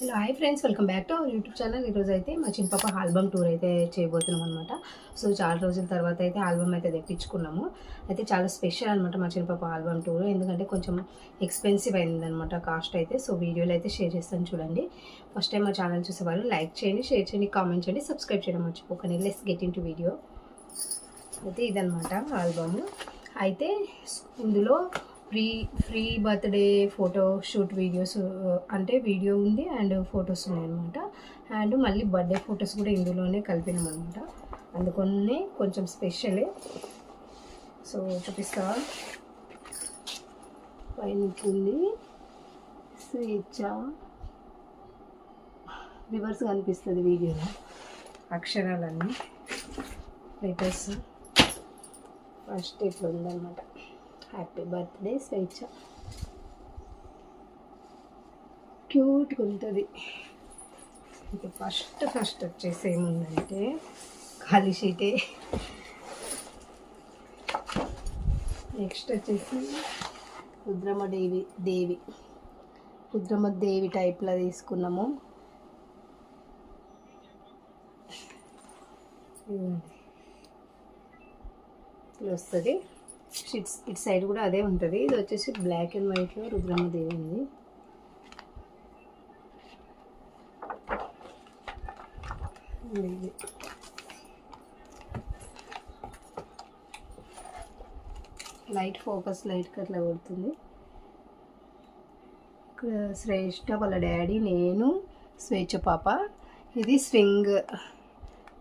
Hello hi friends. Welcome back to our YouTube channel. ఈరోజు అయితే మా చిన్నపాప ఆల్బమ్ టూర్ అయితే చేయబోతున్నాం అనమాట సో చాలా రోజుల తర్వాత అయితే ఆల్బమ్ అయితే తెప్పించుకున్నాము. అయితే చాలా స్పెషల్ అనమాట మా చిన్నపాప ఆల్బమ్ టూర్. ఎందుకంటే కొంచెం ఎక్స్పెన్సివ్ అయిందనమాట కాస్ట్ అయితే. సో వీడియోలు అయితే షేర్ చేస్తాను చూడండి. ఫస్ట్ టైం మా ఛానల్ చూసేవాళ్ళు లైక్ చేయండి షేర్ చేయండి కామెంట్ చేయండి సబ్స్క్రైబ్ చేయడం మర్చిపోకండి. Let's get in video. అయితే ఇదనమాట ఆల్బమ్. అయితే ఇందులో pre pre birthday photo shoot videos అంటే వీడియో ఉంది అండ్ ఫొటోస్ ఉన్నాయి అనమాట అండ్ మళ్ళీ బర్త్డే ఫొటోస్ కూడా ఇందులోనే కలిపినాం అనమాట అందుకనే కొంచెం స్పెషలే. సో చూపిస్తా. పైన ఉంది స్వేచ్ఛ. రివర్స్ కనిపిస్తుంది వీడియోలో. అక్షరాలన్నీ. లెటర్స్. ఫస్ట్ ఇట్లా ఉందన్నమాట. హ్యాపీ బర్త్డే స్వేచ్ఛ క్యూట్గా ఉంటుంది. ఇంకా ఫస్ట్ ఫస్ట్ వచ్చేసి ఏముందంటే ఖాళీ షీటే నెక్స్ట్ వచ్చేసి రుద్రమ దేవి దేవి. రుద్రమ దేవి టైప్లో తీసుకున్నాము. ఇది వస్తుంది. ఇట్స్ ఇటు సైడ్ కూడా అదే ఉంటుంది. ఇది వచ్చేసి బ్లాక్ అండ్ వైట్లో రుద్రమ్మదేవి ఉంది. ఇది. లైట్ ఫోకస్ లైట్ అట్లా కొడుతుంది. ఇక్కడ శ్రేష్ఠ వాళ్ళ డాడీ నేను స్వేచ్ఛ పాప. ఇది స్వింగ్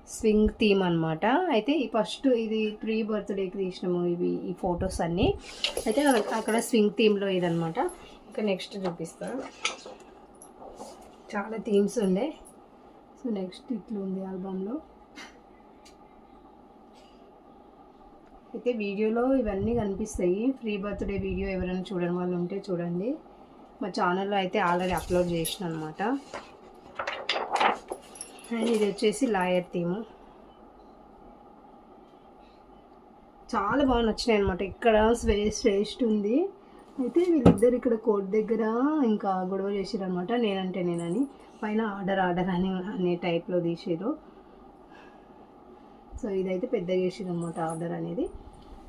స్వింగ్ థీమ్ అనమాట అయితే ఈ ఫస్ట్ ఇది ప్రీ బర్త్డేకి తీసినాము ఇవి ఈ ఫొటోస్ అన్నీ. అయితే అక్కడ- స్వింగ్ థీమ్లో ఇదనమాట ఇంకా నెక్స్ట్ చూపిస్తాను చాలా థీమ్స్ ఉండే. సో నెక్స్ట్ ఇట్లా ఉంది ఆల్బంలో. అయితే వీడియోలో ఇవన్నీ కనిపిస్తాయి. ఫ్రీ బర్త్డే వీడియో ఎవరైనా చూడని వాళ్ళు ఉంటే చూడండి. మా ఛానల్లో అయితే ఆల్రెడీ అప్లోడ్ చేసిన అనమాట అండ్ ఇది వచ్చేసి లాయర్ థీమ్. చాలా బాగా నచ్చినాయి అనమాట ఇక్కడ స్వే శ్రేష్ఠ ఉంది. అయితే వీళ్ళిద్దరు ఇక్కడ కోర్ట్ దగ్గర ఇంకా గొడవ చేసారు నేనంటే నేనని. పైన ఆర్డర్ ఆర్డర్ అని అనే టైప్లో తీసారు సో ఇదైతే పెద్దగా చేసారు అనమాట ఆర్డర్ అనేది.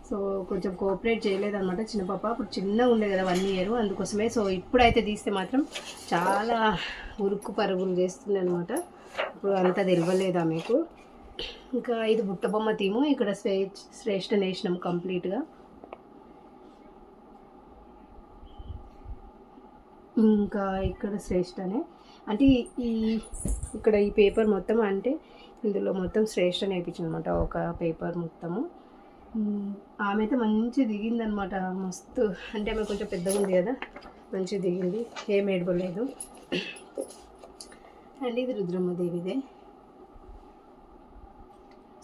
సో కొంచెం కోఆపరేట్ చేయలేదన్నమాట చిన్న పాప. అప్పుడు చిన్నగా ఉండే కదా వన్ ఇయర్. అందుకోసమే సో ఇప్పుడైతే తీస్తే మాత్రం చాలా ఉరుక్కు పరుగులు చేస్తుంది అనమాట ఇప్పుడు అంతా తెలియలేదా మీకు? ఇంకా ఇది బుట్టబొమ్మ తీము ఇక్కడ శ్రే శ్రేష్ఠ నేషనం కంప్లీట్గా. ఇంకా ఇక్కడ శ్రేష్ఠనే. అంటే ఈ ఇక్కడ ఈ పేపర్ మొత్తం అంటే ఇందులో మొత్తం శ్రేష్ఠ నేర్పించిందనమాట ఒక పేపర్ మొత్తము. ఆమె అయితే మంచి దిగిందనమాట మస్తు. అంటే ఆమె కొంచెం పెద్దగా ఉంది కదా. మంచిగా దిగింది. ఏం ఏడవలేదు అండ్ ఇది రుద్రమ్మదేవిదే.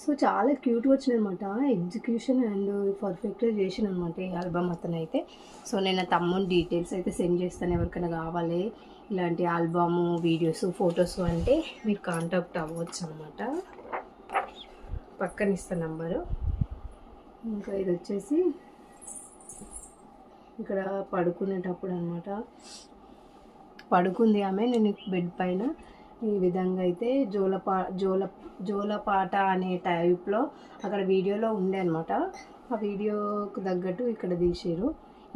సో చాలా క్యూట్గా వచ్చింది అనమాట ఎగ్జిక్యూషన్ అండ్ పర్ఫెక్ట్గా చేసిన అనమాట ఈ ఆల్బమ్ అతను అయితే సో నేను తమ్ముని డీటెయిల్స్ అయితే సెండ్ చేస్తాను. ఎవరికైనా కావాలి ఇలాంటి ఆల్బమ్ వీడియోస్ ఫొటోస్ అంటే మీరు కాంటాక్ట్ అవ్వచ్చు అనమాట పక్కన ఇస్తా నంబరు. ఇంకా ఇది వచ్చేసి ఇక్కడ పడుకునేటప్పుడు అనమాట పడుకుంది ఆమె. నేను బెడ్ పైన ఈ విధంగా అయితే జోలపా జోల జోలపాట అనే టైప్లో అక్కడ వీడియోలో ఉండే అనమాట ఆ వీడియోకు తగ్గట్టు ఇక్కడ తీసారు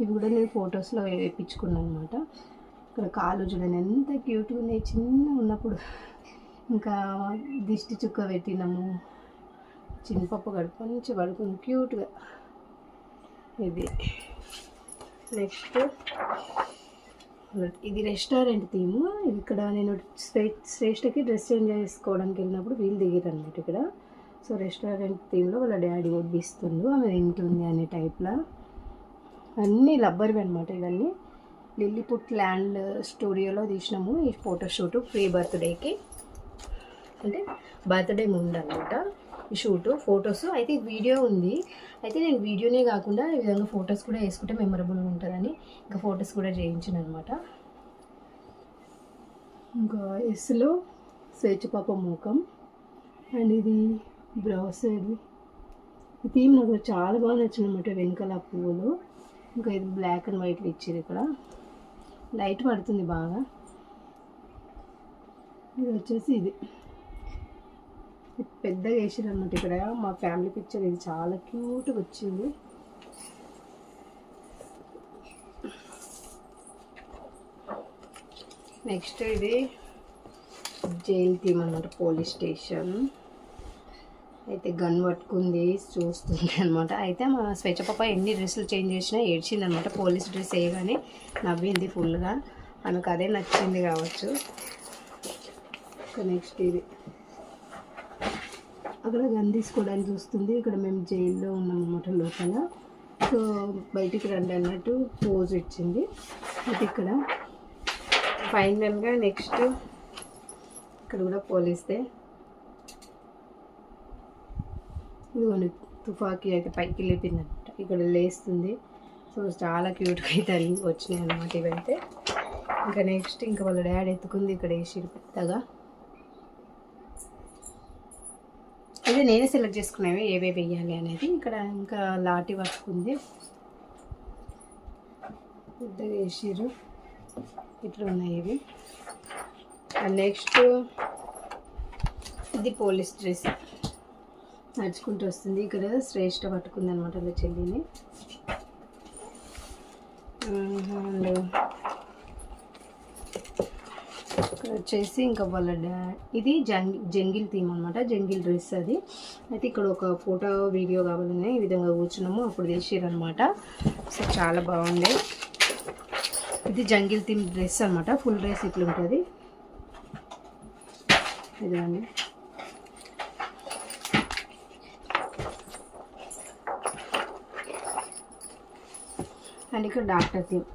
ఇవి కూడా నేను ఫొటోస్లో వేయించుకున్నాను అనమాట ఇక్కడ కాలు చూడండి ఎంత క్యూట్గా ఉన్నాయి. చిన్న ఉన్నప్పుడు ఇంకా దిష్టి చుక్క పెట్టినాము. చిన్నపప్పు గడుపు నుంచి పడుకుంది. క్యూట్గా ఇది. నెక్స్ట్ ఇది రెస్టారెంట్ థీమ్. ఇక్కడ నేను శ్రేష్టకి శ్రేష్ఠకి డ్రెస్ చేంజ్ చేసుకోవడానికి వెళ్ళినప్పుడు వీళ్ళు దిగారు అనమాట ఇక్కడ. సో రెస్టారెంట్ థీమ్లో వాళ్ళ డాడీ వడ్డిస్తుండు ఆమె తింటుంది అనే టైప్లో. అన్నీ లబ్బర్వి అనమాట ఇవన్నీ. లిల్లీపుట్ ల్యాండ్ స్టూడియోలో తీసినాము ఈ ఫోటోషూట్ ఫ్రీ బర్త్డేకి. అంటే బర్త్డే ముందు అనమాట షూటు ఫొటోస్. అయితే వీడియో ఉంది. అయితే నేను వీడియోనే కాకుండా ఈ విధంగా ఫొటోస్ కూడా వేసుకుంటే మెమరబుల్గా ఉంటుందని ఇంకా ఫొటోస్ కూడా చేయించాను అనమాట ఇంకా ఎస్లో స్వేచ్ఛపాప మూకం. అండ్ ఇది బ్రౌసర్ థీమ్ నాకు చాలా బాగా నచ్చింది అనమాట వెనకాల పువ్వులు. ఇంకా ఇది బ్లాక్ అండ్ వైట్లో ఇచ్చారు ఇక్కడ. లైట్ పడుతుంది బాగా. ఇది వచ్చేసి ఇది. పెద్దగా వేసారు అనమాట ఇక్కడ. మా ఫ్యామిలీ పిక్చర్ ఇది చాలా క్యూట్గా వచ్చింది. నెక్స్ట్ ఇది జైల్ థీమ్ అన్నమాట పోలీస్ స్టేషన్. అయితే గన్ పట్టుకుంది చూస్తుంది అనమాట అయితే మా స్వేచ్ఛ పాప ఎన్ని డ్రెస్సులు చేంజ్ చేసినా ఏడ్చింది అనమాట పోలీస్ డ్రెస్ వేయగానే నవ్వింది ఫుల్గా. ఆమెకు అదే నచ్చింది కావచ్చు. నెక్స్ట్ ఇది. అక్కడ గన్ తీసుకోవడానికి చూస్తుంది. ఇక్కడ మేము జైల్లో ఉన్నాం అనమాట లోపల. సో బయటికి రండి అన్నట్టు పోజ్ ఇచ్చింది. అది ఇక్కడ. ఫైనల్గా నెక్స్ట్ ఇక్కడ కూడా పోలీస్తే ఇదిగోండి తుపాకీ అయితే పైకి లేపిందంట ఇక్కడ లేస్తుంది. సో చాలా క్యూట్గా అయితే వచ్చినాయి అన్నమాట ఇవైతే. ఇంకా నెక్స్ట్ ఇంకా వాళ్ళ డాడీ ఎత్తుకుంది. ఇక్కడ వేసి పెద్దగా. ఇది నేనే సెలెక్ట్ చేసుకునేవి ఏవే వేయాలి అనేది. ఇక్కడ ఇంకా లాటి వర్క్ ఉంది పెద్ద వేసారు ఇట్లా ఉన్నాయి ఇవి. నెక్స్ట్ ఇది పోలీస్ డ్రెస్. నడుచుకుంటూ వస్తుంది. ఇక్కడ శ్రేష్ఠ పట్టుకుంది అనమాట చెల్లిని. అండ్ వచ్చేసి ఇంకా వాళ్ళ డా ఇది జంగి జంగిల్ థీమ్ అనమాట జంగిల్ డ్రెస్ అది. అయితే ఇక్కడ ఒక ఫోటో వీడియో కావాలని ఈ విధంగా కూర్చున్నాము అప్పుడు తీసిరనమాట సో చాలా బాగుంది. ఇది జంగిల్ థీమ్ డ్రెస్ అనమాట ఫుల్ డ్రెస్ ఇట్లా ఉంటుంది ఇదండి అండ్ ఇక్కడ డాక్టర్ థీమ్.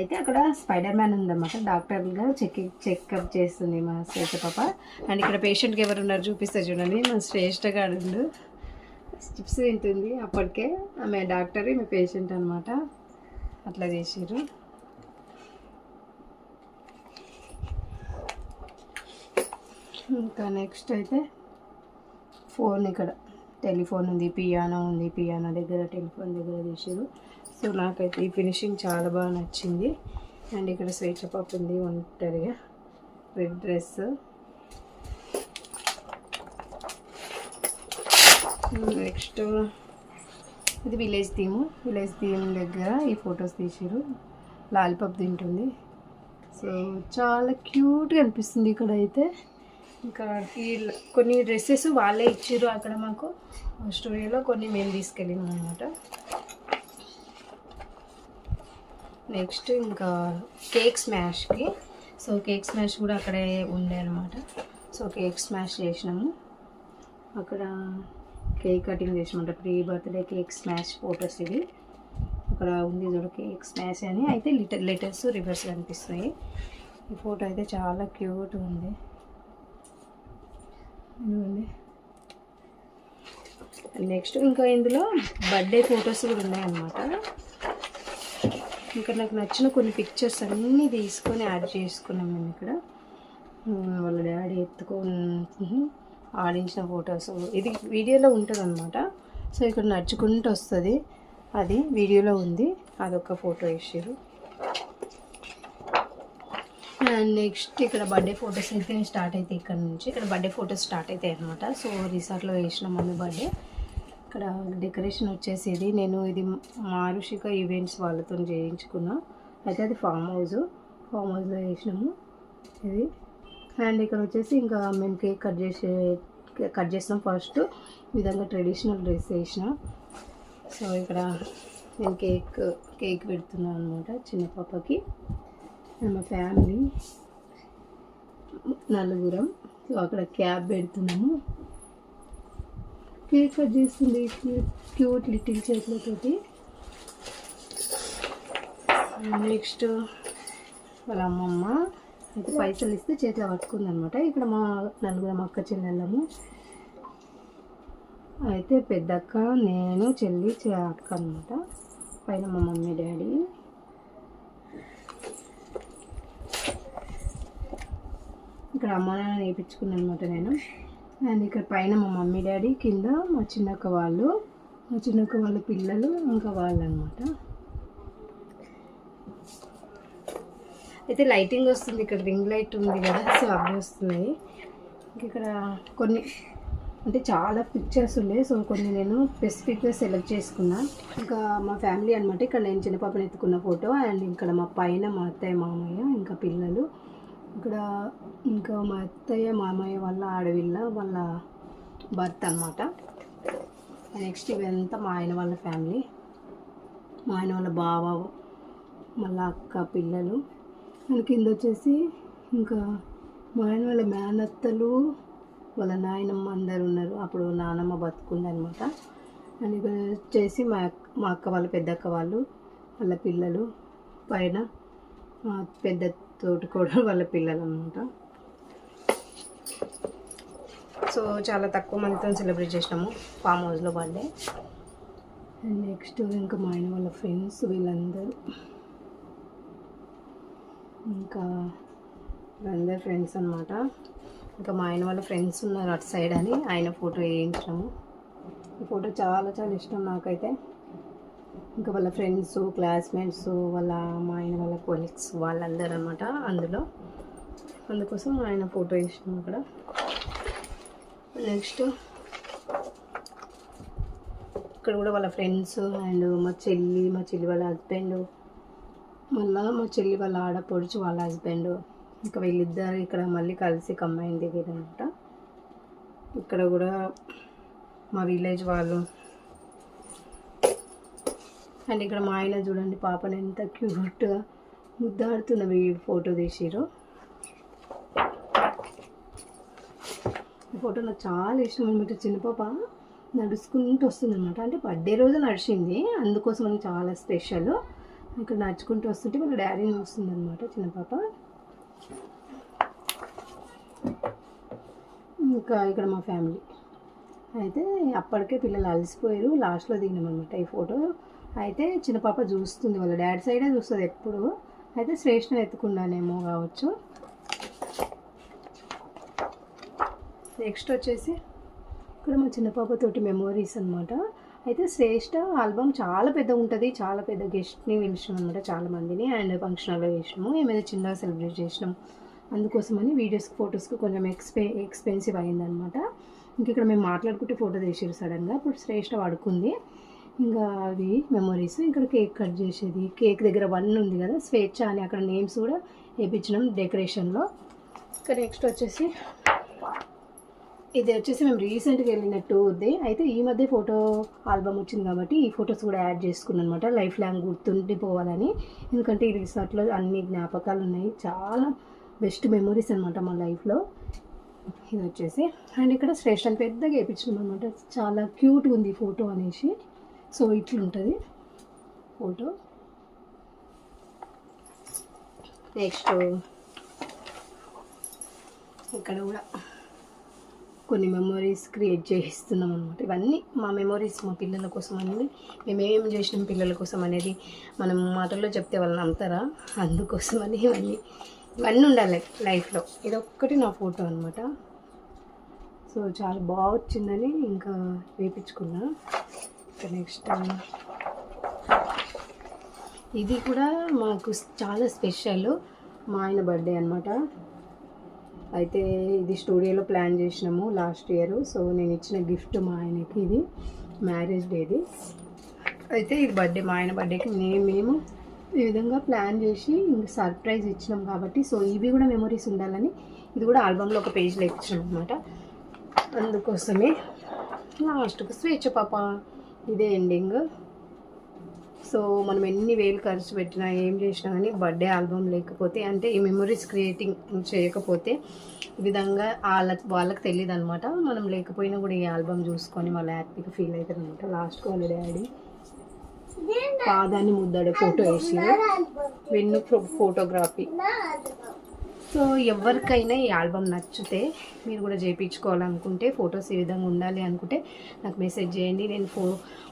అయితే అక్కడ స్పైడర్ మ్యాన్ ఉందన్నమాట డాక్టర్గా చెక్ చెకప్ చేస్తుంది మా శ్రేష్ఠ పాప. అండ్ ఇక్కడ పేషెంట్కి ఎవరు ఉన్నారు చూపిస్తే చూడండి. మా శ్రేష్ఠ గాడు స్టిప్స్ తింటుంది అప్పటికే. ఆమె డాక్టర్ మీ పేషెంట్ అనమాట అట్లా చేసిర్రు. ఇంకా నెక్స్ట్ అయితే ఫోన్ ఇక్కడ. టెలిఫోన్ ఉంది పియానో ఉంది పియానో దగ్గర టెలిఫోన్ దగ్గర చేసారు సో నాకైతే ఈ ఫినిషింగ్ చాలా బాగా నచ్చింది. అండ్ ఇక్కడ స్వేచ్ఛ పప్పు ఉంది ఒంటరిగా. రెడ్ డ్రెస్ నెక్స్ట్ ఇది విలేజ్ థీము విలేజ్ థీమ్ దగ్గర ఈ ఫొటోస్ తీసారు లాలిపప్ తింటుంది. సో చాలా క్యూట్గా అనిపిస్తుంది ఇక్కడ అయితే ఇంకా ఈ కొన్ని డ్రెస్సెస్ వాళ్ళే ఇచ్చారు అక్కడ మాకు. స్టూడియోలో కొన్ని మేము తీసుకెళ్ళినాం అనమాట నెక్స్ట్ ఇంకా కేక్ స్మాష్కి సో కేక్ స్మాష్ కూడా అక్కడే ఉండే అనమాట సో కేక్ స్మాష్ చేసినాము. అక్కడ cake cutting చేసినమాట. Pre birthday cake smash photos ఇవి. అక్కడ ఉంది చూడ కేక్ స్మాష్ అని. అయితే లిటర్ లెటర్స్ రివర్స్ కనిపిస్తాయి ఈ ఫోటో అయితే చాలా క్యూట్ ఉంది. ఇదిగోండి. నెక్స్ట్ ఇంకా ఇందులో బర్త్డే ఫొటోస్ కూడా ఉన్నాయన్నమాట. ఇక్కడ నాకు నచ్చిన కొన్ని పిక్చర్స్ అన్నీ తీసుకొని యాడ్ చేసుకున్నాం మేము ఇక్కడ. వాళ్ళ డాడీ ఎత్తుకొని ఆడించిన ఫొటోస్ ఇది వీడియోలో ఉంటుంది అనమాట సో ఇక్కడ నడుచుకుంటూ వస్తుంది. అది వీడియోలో ఉంది. అదొక ఫోటో వేసారు అండ్ నెక్స్ట్ ఇక్కడ బర్త్డే ఫొటోస్ అయితే స్టార్ట్ అవుతాయి ఇక్కడ నుంచి. ఇక్కడ బర్త్డే ఫొటోస్ స్టార్ట్ అవుతాయి అనమాట సో రిసార్ట్లో వేసిన మమ్మీ బర్త్డే ఇక్కడ డెకరేషన్ వచ్చేసి ఇది నేను ఇది మారుషిక ఈవెంట్స్ వాళ్ళతో చేయించుకున్నా. అయితే అది ఫామ్ హౌస్. ఫామ్ హౌస్లో వేసినాము ఇది. అండ్ ఇక్కడ వచ్చేసి ఇంకా మేము కేక్ కట్ చేసే కట్ చేసినాం ఫస్ట్. ఈ విధంగా ట్రెడిషనల్ డ్రెస్ వేసిన. సో ఇక్కడ నేను కేక్ కేక్ పెడుతున్నాను అనమాట చిన్న పాపకి. మా ఫ్యామిలీ నలుగురం. సో అక్కడ క్యాబ్ పెడుతున్నాము. కేక్ కట్ చేస్తుంది క్యూట్ లిటిల్ చేతులతోటి నెక్స్ట్ వాళ్ళ అమ్మమ్మ అయితే పైసలు ఇస్తే చేతిలో పట్టుకుంది అనమాట ఇక్కడ మా నలుగురం అక్క చెల్లెళ్ళము. అయితే పెద్దక్క నేను చెల్లి చే- అక్క అనమాట పైన మా మమ్మీ డాడీ. ఇక్కడ అమ్మ నాన్న నేర్పించుకున్నాను అనమాట నేను. అండ్ ఇక్కడ పైన మా మమ్మీ డాడీ కింద మా చిన్నక్క వాళ్ళు. మా చిన్నక్క వాళ్ళ పిల్లలు ఇంకా వాళ్ళు అనమాట అయితే లైటింగ్ వస్తుంది ఇక్కడ రింగ్ లైట్ ఉంది కదా సో అవి వస్తున్నాయి. ఇక్కడ కొన్ని అంటే చాలా పిక్చర్స్ ఉండే సో కొన్ని నేను స్పెసిఫిక్గా సెలెక్ట్ చేసుకున్నా. ఇంకా మా ఫ్యామిలీ అనమాట ఇక్కడ నేను చిన్నపాపని ఎత్తుకున్న ఫోటో అండ్ ఇక్కడ మా పైన మా అత్తయ్య మామయ్య ఇంకా పిల్లలు. ఇక్కడ ఇంకా మా అత్తయ్య మామయ్య వాళ్ళ ఆడవిల్ల వాళ్ళ భర్త అనమాట నెక్స్ట్ ఇవంతా మా ఆయన వాళ్ళ ఫ్యామిలీ మా ఆయన వాళ్ళ బావ మళ్ళీ అక్క పిల్లలు. అండ్ కింద వచ్చేసి ఇంకా మా ఆయన వాళ్ళ మేనత్తలు వాళ్ళ నాయనమ్మ అందరు ఉన్నారు. అప్పుడు నానమ్మ బతుకుంది అనమాట అండ్ ఇక్కడ వచ్చేసి మా మా అక్క వాళ్ళ పెద్ద అక్క వాళ్ళు వాళ్ళ పిల్లలు. పైన పెద్ద తోటికోడలు వాళ్ళ పిల్లలు అనమాట సో చాలా తక్కువ మందితో సెలబ్రేట్ చేసినాము ఫామ్ హౌస్లో బర్త్డే అండ్ నెక్స్ట్ ఇంకా మా ఆయన వాళ్ళ ఫ్రెండ్స్ వీళ్ళందరూ. ఇంకా వీళ్ళందరూ ఫ్రెండ్స్ అనమాట ఇంకా మా ఆయన వాళ్ళ ఫ్రెండ్స్ ఉన్నారు అటు సైడ్ అని ఆయన ఫోటో వేయించినాము. ఈ ఫోటో చాలా చాలా ఇష్టం నాకైతే. ఇంకా వాళ్ళ ఫ్రెండ్స్ క్లాస్మేట్స్ వాళ్ళ మా ఆయన వాళ్ళ కొలీగ్స్ వాళ్ళందరూ అనమాట అందులో. అందుకోసం ఆయన ఫోటో వేసినాం అక్కడ. నెక్స్ట్ ఇక్కడ కూడా వాళ్ళ ఫ్రెండ్స్ అండ్ మా చెల్లి మా చెల్లి వాళ్ళ హస్బెండ్ మళ్ళా మా చెల్లి వాళ్ళ ఆడపడుచు వాళ్ళ హస్బెండ్. ఇంకా వీళ్ళిద్దరు ఇక్కడ మళ్ళీ కలిసి కంబైన్ దిగారనమాట ఇక్కడ కూడా మా విలేజ్ వాళ్ళు అండ్ ఇక్కడ మా ఆయన చూడండి పాపని ఎంత క్యూట్గా ముద్దాడుతున్నవి ఫోటో తీసిరు ఈ ఫోటో నాకు చాలా ఇష్టం అనమాట చిన్న పాప నడుచుకుంటూ వస్తుందన్నమాట. అంటే బర్త్డే రోజు నడిచింది అందుకోసం అని చాలా స్పెషల్ ఇక్కడ నడుచుకుంటూ వస్తుంటే వాళ్ళ డాడీని వస్తుంది అనమాట చిన్న పాప. ఇంకా ఇక్కడ మా ఫ్యామిలీ అయితే అప్పటికే పిల్లలు అలసిపోయారు. లాస్ట్లో దిగినాం అనమాట ఈ ఫోటో అయితే చిన్న పాప చూస్తుంది వాళ్ళ డాడీ సైడే చూస్తుంది ఎప్పుడు. అయితే శ్రేష్ఠ ఎత్తుకున్నానేమో కావచ్చు. నెక్స్ట్ వచ్చేసి ఇక్కడ మా చిన్న పాపతోటి మెమోరీస్ అనమాట అయితే శ్రేష్ఠ ఆల్బమ్ చాలా పెద్ద ఉంటుంది చాలా పెద్ద గెస్ట్ని పిలిచినాం అనమాట చాలా మందిని అండ్ ఫంక్షన్ హాల్లో చేసినాము. ఏమైనా చిన్నగా సెలబ్రేట్ చేసినాం. అందుకోసమని వీడియోస్కి ఫొటోస్కి కొంచెం ఎక్స్పె ఎక్స్పెన్సివ్ అయిందనమాట ఇంక ఇక్కడ మేము మాట్లాడుకుంటే ఫోటో తీసారు సడన్గా ఇప్పుడు శ్రేష్ఠ పడుకుంది. ఇంకా అవి మెమొరీస్ ఇక్కడ కేక్ కట్ చేసేది. కేక్ దగ్గర వన్ ఉంది కదా స్వేచ్ఛ అని అక్కడ నేమ్స్ కూడా వేయించినాం డెకరేషన్లో ఇంకా నెక్స్ట్ వచ్చేసి ఇది వచ్చేసి మేము రీసెంట్గా వెళ్ళిన టూర్ది అయితే ఈ మధ్య ఫోటో ఆల్బమ్ వచ్చింది కాబట్టి ఈ ఫొటోస్ కూడా యాడ్ చేసుకున్నాను అనమాట లైఫ్ లాంగ్ గుర్తుండిపోవాలని ఎందుకంటే ఈ రిసార్ట్లో అన్ని జ్ఞాపకాలు ఉన్నాయి. చాలా బెస్ట్ మెమొరీస్ అనమాట మా లైఫ్లో ఇది వచ్చేసి. అండ్ ఇక్కడ స్టేషన్ అని పెద్దగా వేయించినాం అనమాట చాలా క్యూట్గా ఉంది ఫోటో అనేసి. సో ఇట్లుంటుంది. ఫోటో. నెక్స్ట్ ఇక్కడ కూడా కొన్ని మెమొరీస్ క్రియేట్ చేయిస్తున్నాం అనమాట ఇవన్నీ మా మెమొరీస్ మా పిల్లల కోసం అనేది మేము ఏం చేసినాం పిల్లల కోసం అనేది మనం మాటల్లో చెప్తే వాళ్ళు నమ్ముతారా? అందుకోసమని ఇవన్నీ ఇవన్నీ ఉండాలి లైఫ్లో. ఇదొక్కటి నా ఫోటో అనమాట సో చాలా బాగా వచ్చిందని ఇంకా వేపించుకున్నాను నెక్స్ట్ ఇది కూడా మాకు చాలా స్పెషల్. మా ఆయన బర్త్డే అనమాట అయితే ఇది స్టూడియోలో ప్లాన్ చేసినాము లాస్ట్ ఇయర్. సో నేను ఇచ్చిన గిఫ్ట్ మా ఆయనకి ఇది. మ్యారేజ్ డేది. అయితే ఇది బర్త్డే మా ఆయన బర్త్డేకి మేము మేము ఈ విధంగా ప్లాన్ చేసి సర్ప్రైజ్ ఇచ్చినాం కాబట్టి సో ఇవి కూడా మెమొరీస్ ఉండాలని ఇది కూడా ఆల్బంలో ఒక పేజ్లో ఇచ్చినాం అనమాట అందుకోసమే లాస్ట్కు స్వేచ్ఛ పాప ఇదే ఎండింగ్ సో మనం ఎన్ని వేలు ఖర్చు పెట్టినా ఏం చేసినా కానీ బర్త్డే ఆల్బమ్ లేకపోతే అంటే ఈ మెమరీస్ క్రియేటింగ్ చేయకపోతే ఈ విధంగా వాళ్ళకి వాళ్ళకి తెలియదు అనమాట మనం లేకపోయినా కూడా ఈ ఆల్బమ్ చూసుకొని వాళ్ళు హ్యాపీగా ఫీల్ అవుతారు అనమాట లాస్ట్ వాళ్ళ డాడీ పాదాన్ని ముద్దాడే ఫోటో వేసి వెన్ను ఫోటోగ్రఫీ సో ఎవరికైనా ఈ ఆల్బమ్ నచ్చితే మీరు కూడా చేయించుకోవాలనుకుంటే ఫొటోస్ ఈ విధంగా ఉండాలి అనుకుంటే నాకు మెసేజ్ చేయండి. నేను ఫో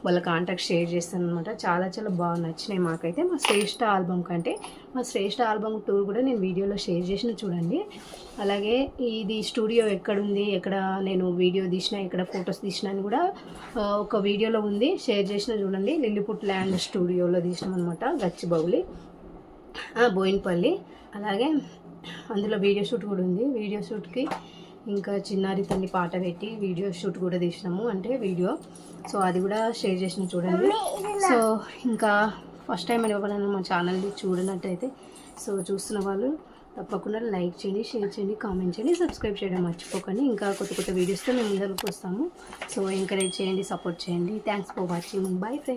వాళ్ళ కాంటాక్ట్ షేర్ చేస్తాను అనమాట చాలా చాలా బాగా నచ్చినాయి మాకైతే. మా శ్రేష్ఠ ఆల్బమ్ కంటే మా శ్రేష్ఠ ఆల్బమ్ టూర్ కూడా నేను వీడియోలో షేర్ చేసిన చూడండి. అలాగే ఇది స్టూడియో ఎక్కడుంది ఎక్కడ నేను వీడియో తీసిన ఎక్కడ ఫొటోస్ తీసిన అని కూడా ఒక వీడియోలో ఉంది. షేర్ చేసిన చూడండి. లిల్లిపుట్ ల్యాండ్ స్టూడియోలో తీసినాం అనమాట గచ్చిబౌలి బోయిన్పల్లి బోయినపల్లి. అలాగే అందులో వీడియో షూట్ కూడా ఉంది. వీడియో షూట్కి ఇంకా చిన్నారి తల్లి పాట పెట్టి వీడియో షూట్ కూడా తీసినాము. అంటే వీడియో. సో అది కూడా షేర్ చేసిన చూడండి. సో ఇంకా ఫస్ట్ టైం ఎవరైనా మా ఛానల్ని చూడనట్టయితే సో చూస్తున్న వాళ్ళు తప్పకుండా లైక్ చేయండి షేర్ చేయండి కామెంట్ చేయండి సబ్స్క్రైబ్ చేయడం మర్చిపోకండి. ఇంకా కొత్త కొత్త వీడియోస్తో మేము ముందరకు వస్తాము. సో ఎంకరేజ్ చేయండి సపోర్ట్ చేయండి. Thanks for watching bye friends